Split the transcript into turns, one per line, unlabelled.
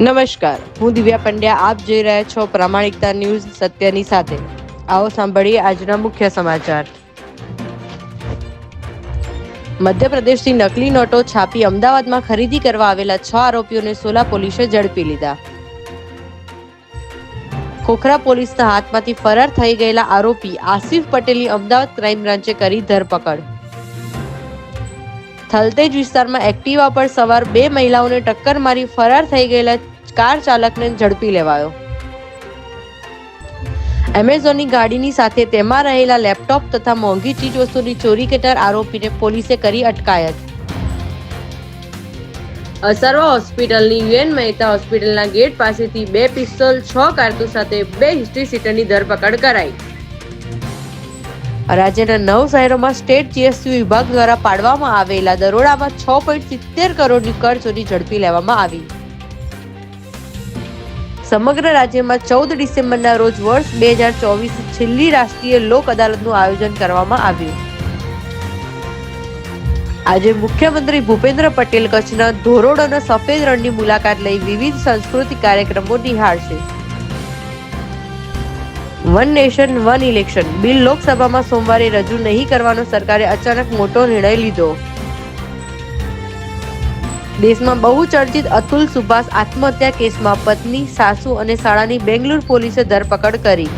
નમસ્કાર. હું દિવ્યા પંડ્યા, આપ જોઈ રહ્યા છો પ્રામાણિકતા ન્યૂઝ સત્યની સાથે. આવો સાંભળીએ આજના મુખ્ય સમાચાર. મધ્યપ્રદેશથી નકલી નોટો છાપી અમદાવાદમાં ખરીદી કરવા આવેલા છ આરોપીઓને સોલા પોલીસે ઝડપી લીધા. ખોખરા પોલીસના હાથમાંથી ફરાર થઈ ગયેલા આરોપી આસિફ પટેલની અમદાવાદ ક્રાઇમ બ્રાન્ચે કરી ધરપકડ. થલતેજ વિસ્તારમાં એક્ટિવા પર સવાર બે મહિલાઓને ટક્કર મારી ફરાર થઈ ગયેલા કાર ચાલકને ઝડપી લેવાયો. એમેઝોનની ગાડીની સાથે તેમાં રહેલા લેપટોપ તથા મોંઘી ચીજવસ્તુની ચોરી કરનાર આરોપીને પોલીસે કરી અટકાયત. અસરવા હોસ્પિટલની યુએન મહેતા હોસ્પિટલના ગેટ પાસેથી બે પિસ્તોલ, છ કારતૂસ સાથે બે હિસ્ટ્રી સીટરની ધરપકડ કરાઈ. રાજ્યના નવ શહેરોમાં સ્ટેટ જીએસટી વિભાગ દ્વારા પાડવામાં આવેલા દરોડામાં છ પોઈન્ટ સિત્તેર કરોડની કર ચોરી ઝડપી લેવામાં આવી. સમગ્ર રાજ્યમાં ચૌદ ડિસેમ્બરના રોજ વર્ષ બે હજાર ચોવીસ છેલ્લી રાષ્ટ્રીય લોક અદાલતનું આયોજન કરવામાં આવ્યું. આજે મુખ્યમંત્રી ભૂપેન્દ્ર પટેલ કચ્છના ધોરોડ અને સફેદ રણની મુલાકાત લઈ વિવિધ સાંસ્કૃતિક કાર્યક્રમો નિહાળશે. One nation, one election. Bill લોકસભામાં સોમવારે રજૂ નહીં કરવાનો સરકારે અચાનક મોટો નિર્ણય લીધો. દેશમાં બહુ ચર્ચિત અતુલ સુભાષ આત્મહત્યા કેસમાં પત્ની, સાસુ અને શાળાની બેંગ્લોર પોલીસે ધરપકડ કરી.